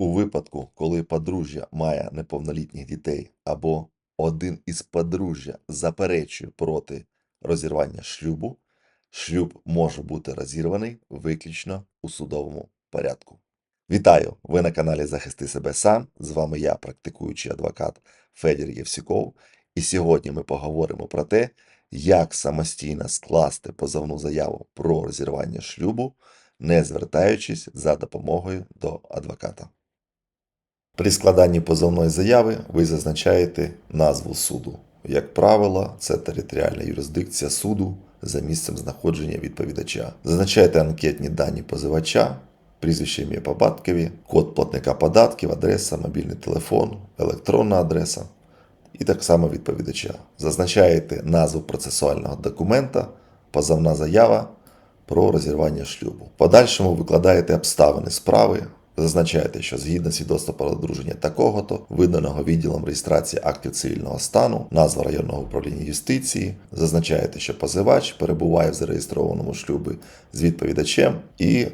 У випадку, коли подружжя має неповнолітніх дітей або один із подружжя заперечує проти розірвання шлюбу, шлюб може бути розірваний виключно у судовому порядку. Вітаю! Ви на каналі Захисти себе сам. З вами я, практикуючий адвокат Федір Євсюков. І сьогодні ми поговоримо про те, як самостійно скласти позовну заяву про розірвання шлюбу, не звертаючись за допомогою до адвоката. При складанні позовної заяви ви зазначаєте назву суду. Як правило, це територіальна юрисдикція суду за місцем знаходження відповідача. Зазначаєте анкетні дані позивача, прізвище ім'я по батькові, код платника податків, адреса, мобільний телефон, електронна адреса і так само відповідача. Зазначаєте назву процесуального документа, позовна заява про розірвання шлюбу. В подальшому викладаєте обставини справи, зазначаєте, що згідно свідоцтва про одруження такого-то, виданого відділом реєстрації актів цивільного стану, назва районного управління юстиції, зазначаєте, що позивач перебуває в зареєстрованому шлюбі з відповідачем і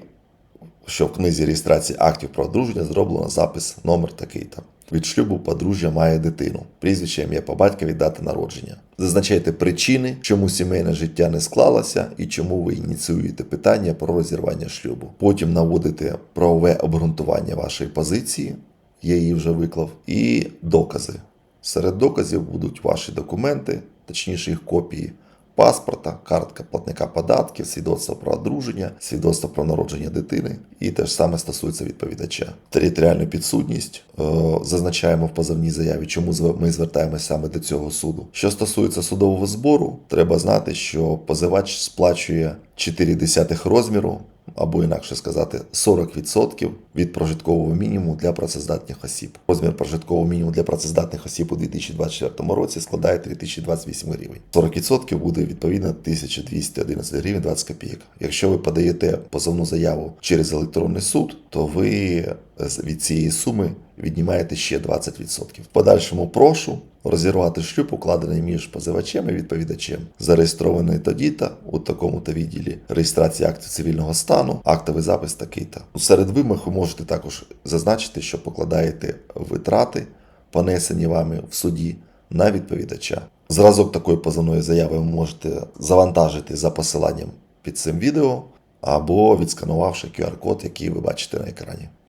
що в книзі реєстрації актів про одруження зроблено запис номер такий-то. Від шлюбу подружжя має дитину, прізвище ім'я по батькові, дата народження. Зазначайте причини, чому сімейне життя не склалося і чому ви ініціюєте питання про розірвання шлюбу. Потім наводите правове обґрунтування вашої позиції, я її вже виклав, і докази. Серед доказів будуть ваші документи, точніше їх копії паспорта, картка платника податків, свідоцтво про одруження, свідоцтво про народження дитини, і те ж саме стосується відповідача. Територіальну підсудність е, зазначаємо в позовній заяві, чому ми звертаємося саме до цього суду. Що стосується судового збору, треба знати, що позивач сплачує 0,4 розміру. Або інакше сказати, 40% від прожиткового мінімуму для працездатних осіб. Розмір прожиткового мінімуму для працездатних осіб у 2024 році складає 3028 гривень. 40% буде відповідно 1211 гривень 20 копійок. Якщо ви подаєте позовну заяву через електронний суд, то ви від цієї суми віднімаєте ще 20%. В подальшому прошу розірвати шлюб, укладений між позивачем і відповідачем, зареєстрований тоді-то у такому-то відділі реєстрації актів цивільного стану, актовий запис такий-то. Серед вимог ви можете також зазначити, що покладаєте витрати, понесені вами в суді на відповідача. Зразок такої позовної заяви ви можете завантажити за посиланням під цим відео або відсканувавши QR-код, який ви бачите на екрані.